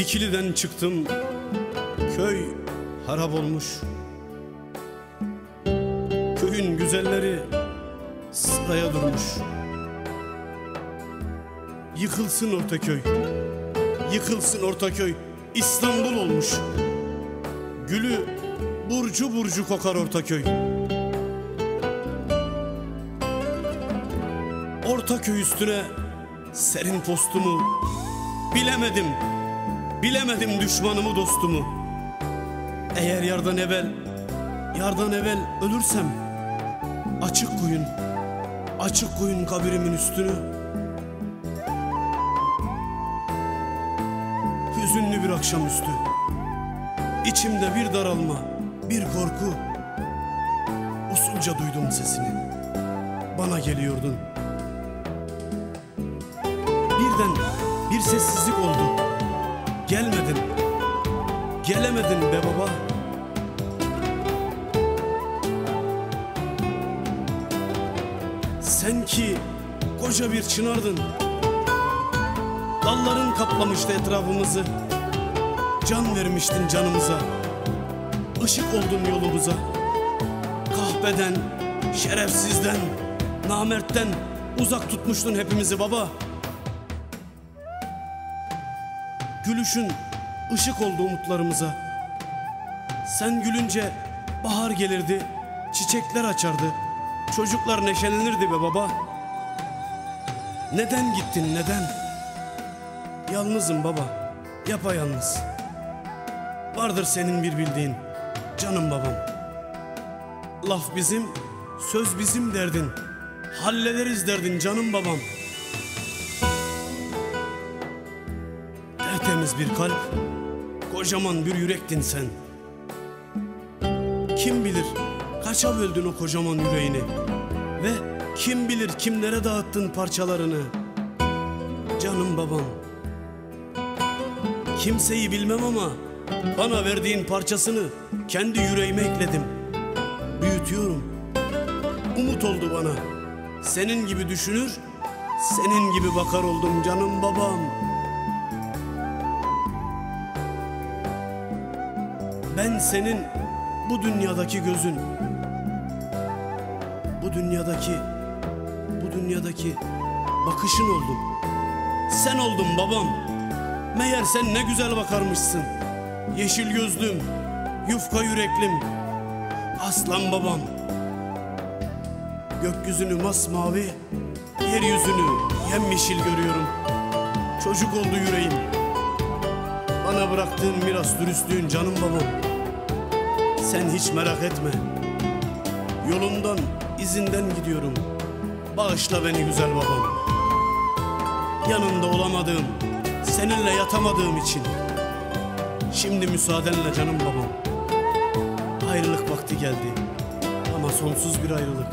Dikili'den çıktım. Köy harap olmuş. Köyün güzelleri sıraya durmuş. Yıkılsın Ortaköy. Yıkılsın Ortaköy. İstanbul olmuş. Gülü burcu burcu kokar Ortaköy. Ortaköy üstüne serin postumu Bilemedim Bilemedim düşmanımı dostumu. Eğer yardan evvel Yardan evvel ölürsem Açık koyun Açık koyun kabirimin üstünü. Hüzünlü bir akşamüstü. İçimde bir daralma Bir korku. Usulca duydum sesini. Bana geliyordun. Birden bir sessizlik oldu Gelmedin. Gelemedin be baba. Sen ki koca bir çınardın. Dalların kaplamıştı etrafımızı. Can vermiştin canımıza. Işık oldun yolumuza. Kahpeden, şerefsizden, namertten Uzak tutmuştun hepimizi baba Gülüşün ışık oldu umutlarımıza. Sen gülünce bahar gelirdi Çiçekler açardı. Çocuklar neşelenirdi be baba. Neden gittin neden? Yalnızım baba Yapayalnız. Vardır senin bir bildiğin Canım babam. Laf bizim Söz bizim derdin. Hallederiz derdin canım babam Tertemiz bir kalp. Kocaman bir yürektin sen. Kim bilir Kaça böldün o kocaman yüreğini Ve kim bilir kimlere dağıttın parçalarını? Canım babam Kimseyi bilmem ama Bana verdiğin parçasını Kendi yüreğime ekledim. Büyütüyorum. Umut oldu bana. Senin gibi düşünür Senin gibi bakar oldum canım babam Ben senin bu dünyadaki gözün Bu dünyadaki Bu dünyadaki bakışın oldum. Sen oldun babam. Meğer sen ne güzel bakarmışsın. Yeşil gözlüm Yufka yüreklim. Aslan babam. Gökyüzünü masmavi Yeryüzünü yemyeşil görüyorum. Çocuk oldu yüreğim. Bana bıraktığın miras dürüstlüğün canım babam Sen hiç merak etme. Yolumdan izinden gidiyorum. Bağışla beni güzel babam. Yanında olamadığım Seninle yatamadığım için. Şimdi müsaadenle canım babam. Ayrılık vakti geldi. Ama sonsuz bir ayrılık.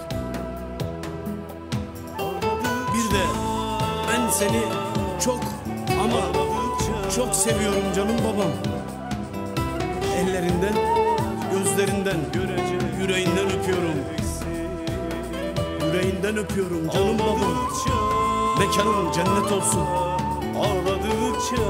Bir de ben seni çok ama çok seviyorum canım babam. Ellerinden, gözlerinden, yüreğinden öpüyorum. Yüreğinden öpüyorum canım babam Mekanın cennet olsun. Ağladıkça